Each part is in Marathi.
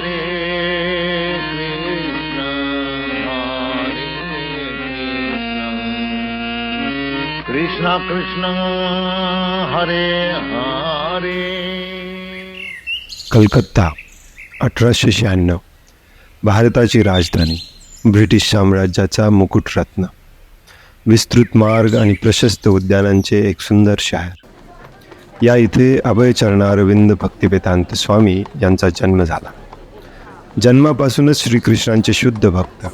कृष्ण कृष्ण। कृष्ण कृष्ण हरे हरे। कलकत्ता अठराशे शहाण्णव. भारताची राजधानी ब्रिटिश साम्राज्याचा मुकुटरत्न. विस्तृत मार्ग आणि प्रशस्त उद्यानांचे एक सुंदर शहर. या इथे अभयचरण अरविंद भक्तिवेदांत स्वामी यांचा जन्म झाला. जन्मापासूनच श्रीकृष्णांचे शुद्ध भक्त.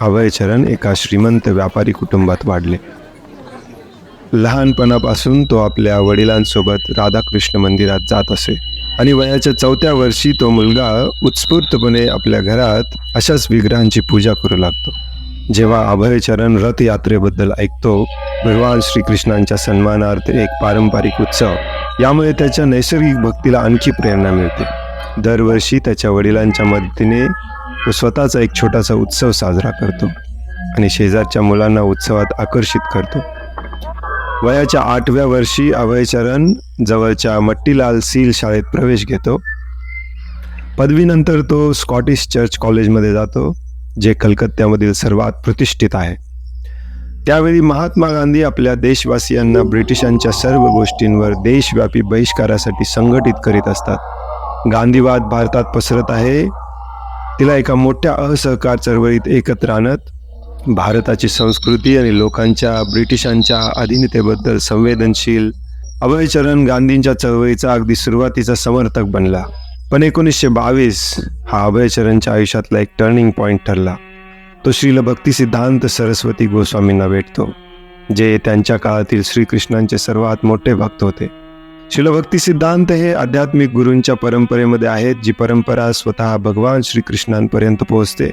अभयचरण एका श्रीमंत व्यापारी कुटुंबात वाढले. लहानपणापासून तो आपल्या वडिलांसोबत राधाकृष्ण मंदिरात जात असे. आणि वयाच्या चौथ्या वर्षी तो मुलगा उत्स्फूर्तपणे आपल्या घरात अशाच विग्रहांची पूजा करू लागतो. जेव्हा अभयचरण रथयात्रेबद्दल ऐकतो भगवान श्रीकृष्णांच्या सन्मानार्थ एक पारंपरिक उत्सव. यामुळे त्याच्या नैसर्गिक भक्तीला आणखी प्रेरणा मिळते. दरवर्षी त्याच्या वडिलांच्या मदतीने तो स्वतःचा एक छोटासा उत्सव साजरा करतो आणि शेजारच्या मुलांना उत्सवात आकर्षित करतो. वयाच्या आठव्या वर्षी अभयचरण जवळच्या मट्टीलाल सील शाळेत प्रवेश घेतो. पदवीनंतर तो स्कॉटिश चर्च कॉलेजमध्ये जातो जे कलकत्त्यामधील सर्वात प्रतिष्ठित आहे. त्यावेळी महात्मा गांधी आपल्या देशवासियांना ब्रिटिशांच्या सर्व गोष्टींवर देशव्यापी बहिष्कारासाठी संघटित करीत असतात. गांधीवाद भारतात पसरत आहे. तिला एका मोठ्या असहकार चळवळीत एकत्र आणत भारताची संस्कृती आणि लोकांच्या ब्रिटिशांच्या अधीनतेबद्दल संवेदनशील अभयचरण गांधींच्या चळवळीचा अगदी सुरुवातीचा समर्थक बनला. पण एकोणीसशे बावीस हा अभयचरणच्या आयुष्यातला एक टर्निंग पॉईंट ठरला. तो श्रील भक्ती सिद्धांत सरस्वती गोस्वामींना भेटतो जे त्यांच्या काळातील श्रीकृष्णांचे सर्वात मोठे भक्त होते. शिलभक्ती सिद्धांत हे आध्यात्मिक गुरूंच्या परंपरेमध्ये आहेत जी परंपरा स्वतः भगवान श्रीकृष्णांपर्यंत पोहोचते.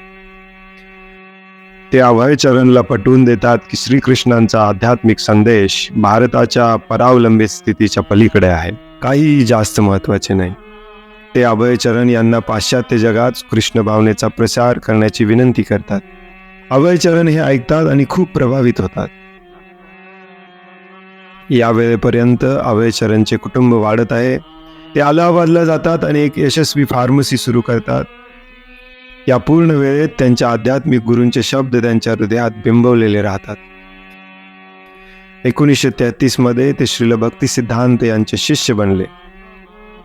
ते अभयचरणला पटवून देतात की श्रीकृष्णांचा आध्यात्मिक संदेश भारताच्या परावलंबित स्थितीच्या पलीकडे आहे. काहीही जास्त महत्त्वाचे नाही. ते अभयचरण यांना पाश्चात्य जगात कृष्ण भावनेचा प्रसार करण्याची विनंती करतात. अभयचरण हे ऐकतात आणि खूप प्रभावित होतात. या वेळेपर्यंत अभयचरणचे कुटुंब वाढत आहे. ते अलाहाबादला जातात आणि एक यशस्वी फार्मसी सुरू करतात. या पूर्ण वेळेत त्यांच्या आध्यात्मिक गुरूंचे शब्द त्यांच्या हृदयात बिंबवलेले राहतात. एकोणीसशे तेहतीसमध्ये ते श्रील भक्ती सिद्धांत यांचे शिष्य बनले.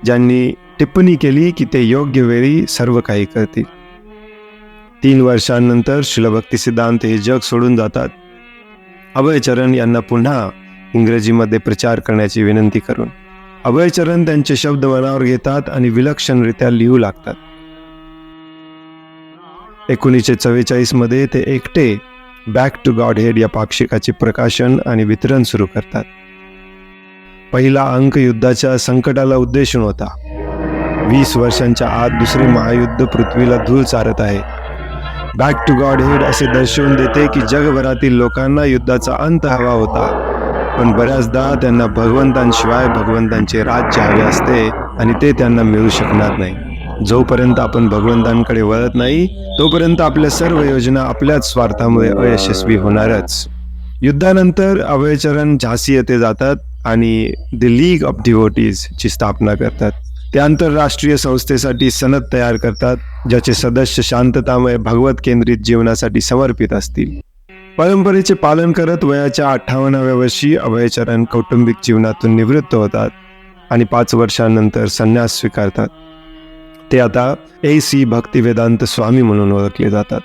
ज्यांनी टिप्पणी केली की ते योग्य वेळी सर्व काही करतील. तीन वर्षांनंतर श्रीलभक्ती सिद्धांत हे जग सोडून जातात. अभयचरण यांना पुन्हा इंग्रजीमध्ये प्रचार करण्याची विनंती करून अभयचरण त्यांचे शब्द मनावर घेतात आणि विलक्षणरित्या लिहू लागतात. एकोणीसशे चव्वेचाळीसमध्ये ते एकटे बॅक टू गॉड हेड या पाक्षिकाचे प्रकाशन आणि वितरण सुरू करतात. पहिला अंक युद्धाच्या संकटाला उद्देशून होता. वीस वर्षांच्या आत दुसरे महायुद्ध पृथ्वीला धूळ चारत आहे. बॅक टू गॉड हेड असे दर्शवून देते की जगभरातील लोकांना युद्धाचा अंत हवा होता. पण बऱ्याचदा त्यांना भगवंतांशिवाय भगवंतांचे राज्य हवे असते आणि ते त्यांना मिळू शकणार नाही. जोपर्यंत आपण भगवंतांकडे वळत नाही तोपर्यंत आपल्या सर्व योजना आपल्याच स्वार्थामुळे अयशस्वी होणारच. युद्धानंतर अभयचरण झाशी येथे जातात आणि द लीग ऑफ डिवोटीज ची स्थापना करतात. ते आंतरराष्ट्रीय संस्थेसाठी सनद तयार करतात ज्याचे सदस्य शांततामय भगवत केंद्रित जीवनासाठी समर्पित असतील. परंपरेचे पालन करत वयाच्या अठ्ठावन्नाव्या वर्षी अभयचरण कौटुंबिक जीवनातून निवृत्त होतात आणि पाच वर्षांनंतर संन्यास स्वीकारतात. ते आता ए सी भक्तिवेदांत स्वामी म्हणून ओळखले जातात.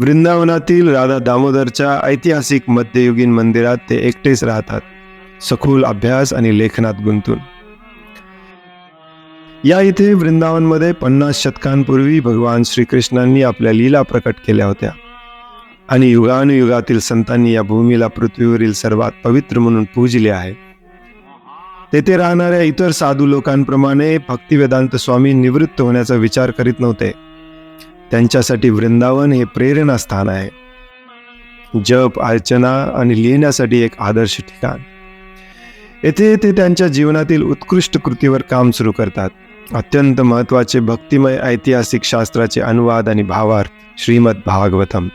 वृंदावनातील राधा दामोदरच्या ऐतिहासिक मध्ययुगीन मंदिरात ते एकटेच राहतात सखोल अभ्यास आणि लेखनात गुंतून. या इथे वृंदावनमध्ये पन्नास शतकांपूर्वी भगवान श्रीकृष्णांनी आपल्या लीला प्रकट केल्या होत्या. आणि युगानुयुगातील संतांनी या भूमीला पृथ्वीवरील सर्वात पवित्र म्हणून पूजले आहे. तेथे राहणाऱ्या इतर साधू लोकांप्रमाणे भक्तिवेदांत स्वामी निवृत्त होण्याचा विचार करीत नव्हते. त्यांच्यासाठी वृंदावन हे प्रेरणा स्थान आहे. जप अर्चना आणि लिहिण्यासाठी एक आदर्श ठिकाण. येथे ते त्यांच्या जीवनातील उत्कृष्ट कृतीवर काम सुरू करतात. अत्यंत महत्त्वाचे भक्तिमय ऐतिहासिक शास्त्राचे अनुवाद आणि भावार्थ श्रीमद भागवतम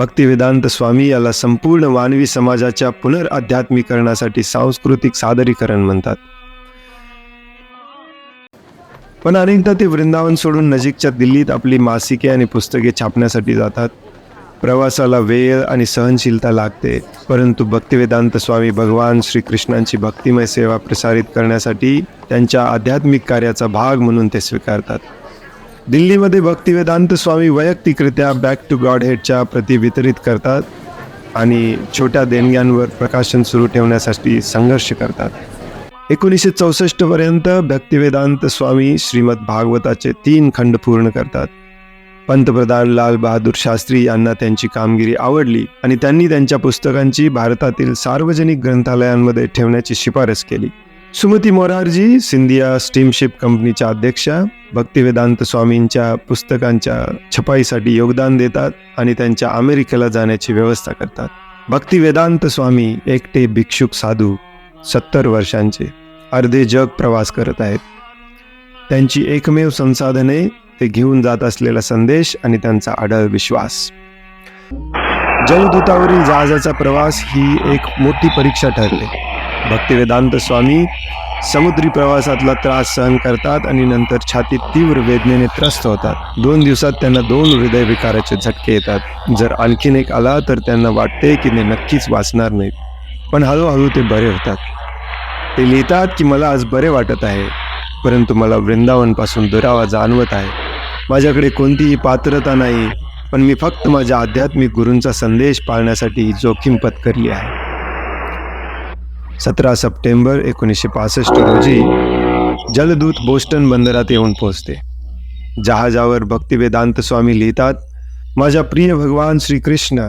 भक्तिवेदांत स्वामी याला संपूर्ण मानवी समाजाच्या पुनर्आध्यात्मीकरणासाठी सांस्कृतिक सादरीकरण म्हणतात. पण अनेकदा ते वृंदावन सोडून नजीकच्या दिल्लीत आपली मासिके आणि पुस्तके छापण्यासाठी जातात. प्रवासाला वेळ आणि सहनशीलता लागते परंतु भक्तिवेदांत स्वामी भगवान श्रीकृष्णांची भक्तिमय सेवा प्रसारित करण्यासाठी त्यांच्या आध्यात्मिक कार्याचा भाग म्हणून ते स्वीकारतात. दिल्लीमध्ये भक्तिवेदांत स्वामी वैयक्तिकरित्या बॅक टू गॉड हेडच्या प्रती वितरित करतात आणि छोट्या देणग्यांवर प्रकाशन सुरू ठेवण्यासाठी संघर्ष करतात. एकोणीसशे चौसष्टपर्यंत भक्तिवेदांत स्वामी श्रीमद भागवताचे तीन खंड पूर्ण करतात. पंतप्रधान लाल बहादूर शास्त्री यांना त्यांची कामगिरी आवडली आणि त्यांनी त्यांच्या पुस्तकांची भारतातील सार्वजनिक ग्रंथालयांमध्ये ठेवण्याची शिफारस केली. सुमती मोरारजी सिंधिया स्टीमशिप कंपनीच्या अध्यक्षा भक्तिवेदांत स्वामींच्या पुस्तकांच्या छपाईसाठी योगदान देतात आणि त्यांच्या अमेरिकेला जाण्याची व्यवस्था करतात. भक्तिवेदांत स्वामी एकटे भिक्षुक साधू सत्तर वर्षांचे अर्धे जग प्रवास करत आहेत. त्यांची एकमेव संसाधने ते घेऊन जात असलेला संदेश आणि त्यांचा अढळ विश्वास. जलदूतावरील जहाजाचा प्रवास ही एक मोठी परीक्षा ठरली. भक्तिवेदांत स्वामी समुद्री प्रवासातला त्रास सहन करतात आणि नंतर छातीत तीव्र वेदनेने त्रस्त होतात. दोन दिवसात त्यांना दोन हृदयविकाराचे झटके येतात. जर आणखीन एक आला तर त्यांना वाटते की ते नक्कीच वाचणार नाहीत. पण हळूहळू ते बरे होतात. ते लिहितात की मला आज बरे वाटत आहे परंतु मला वृंदावनपासून दुरावा जाणवत आहे. माझ्याकडे कोणतीही पात्रता नाही पण मी फक्त माझ्या आध्यात्मिक गुरूंचा संदेश पाळण्यासाठी जोखीम पत्करली आहे. सतरा सप्टेंबर एकोणीसशे पासष्ट रोजी जलदूत बोस्टन बंदरात येऊन पोहोचते. जहाजावर भक्तिवेदांत स्वामी लिहितात माझ्या प्रिय भगवान श्रीकृष्ण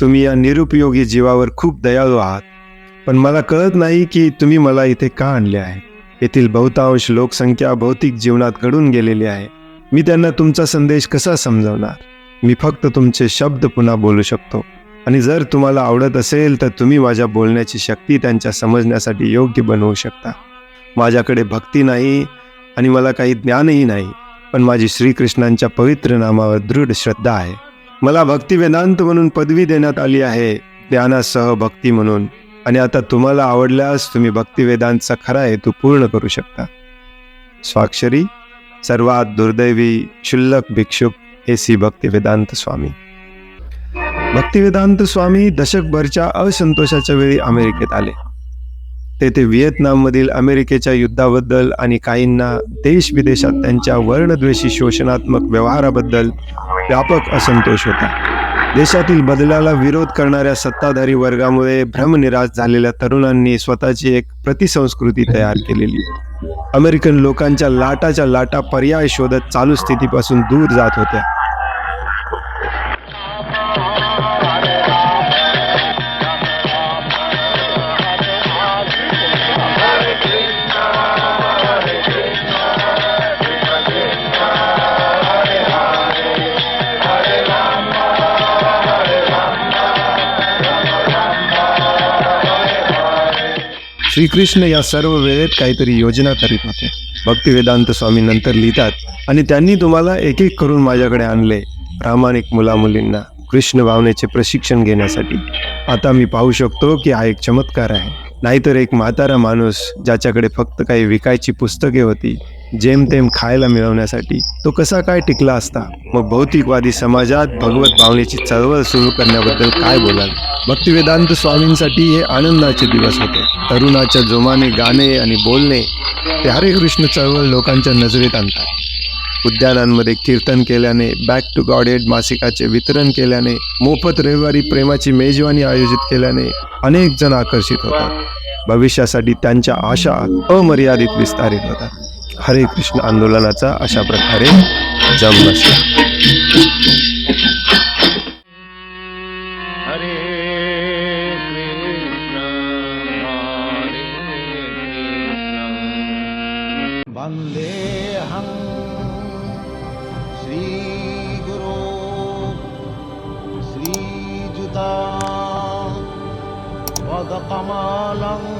तुम्ही या निरुपयोगी जीवावर खूप दयाळू आहात. पण मला कळत नाही की तुम्ही मला इथे का आणले आहे. येथील बहुतांश लोकसंख्या भौतिक जीवनात घडून गेलेली आहे. मी त्यांना तुमचा संदेश कसा समजवणार? मी फक्त तुमचे शब्द पुन्हा बोलू शकतो. आणि जर तुम्हाला आवडत असेल तर तुम्ही माझ्या बोलण्याची शक्ती त्यांच्या समजण्यासाठी योग्य बनवू शकता. माझ्याकडे भक्ती नाही आणि मला काही ज्ञानही नाही पण माझी श्रीकृष्णांच्या पवित्र नामावर दृढ श्रद्धा आहे. मला भक्ती वेदांत म्हणून पदवी देण्यात आली आहे ज्ञानासह भक्ती म्हणून. आणि आता तुम्हाला आवडल्यास तुम्ही भक्तिवेदांतचा खरा हेतू पूर्ण करू शकता. स्वाक्षरी सर्वात दुर्दैवी क्षुल्लक भिक्षुक हे सी भक्तिवेदांत स्वामी. भक्तिवेदांत स्वामी दशकभरच्या असंतोषाच्या वेळी अमेरिकेत आले. तेथे व्हिएतनाममधील अमेरिकेच्या युद्धाबद्दल आणि काहींना देश विदेशात त्यांच्या वर्णद्वेषी शोषणात्मक व्यवहाराबद्दल व्यापक असंतोष होता. देशातील बदलाला विरोध करणाऱ्या सत्ताधारी वर्गामुळे भ्रमनिराश झालेल्या तरुणांनी स्वतःची एक प्रतिसंस्कृती तयार केलेली. अमेरिकन लोकांच्या लाटाच्या लाटा पर्याय शोधत चालू स्थितीपासून दूर जात होत्या. श्रीकृष्ण या सर्व वेळेत काहीतरी योजना करीत होते. भक्तिवेदांत स्वामी नंतर लिहितात आणि त्यांनी तुम्हाला एक एक करून माझ्याकडे आणले प्रामाणिक मुलामुलींना कृष्ण भावनेचे प्रशिक्षण घेण्यासाठी. आता मी पाहू शकतो की हा एक चमत्कार आहे. नाहीतर एक म्हातारा माणूस ज्याच्याकडे फक्त काही विकायची पुस्तके होती जेमतेम खायला मिळवण्यासाठी. तो कसा काय टिकला असता? मग भौतिकवादी समाजात भगवत भावनेची चळवळ सुरू करण्याबद्दल काय बोलाल? भक्तिवेदांत स्वामींसाठी हे आनंदाचे दिवस होते. तरुणाच्या जोमाने गाणे आणि बोलणे ते हरे कृष्ण चळवळ लोकांच्या नजरेत आणतात. उद्यानांमध्ये कीर्तन केल्याने बॅक टू गॉडेड मासिकाचे वितरण केल्याने मोफत रविवारी प्रेमाची मेजवानी आयोजित केल्याने अनेक जण आकर्षित होतात. भविष्यासाठी त्यांच्या आशा अमर्यादित विस्तारित होतात. हरे कृष्ण आंदोलनाचा अशा प्रकारे जम बसला हरे कृष्ण हरे कृष्ण वन्देऽहं श्रीगुरो श्रीयुता पदकमलं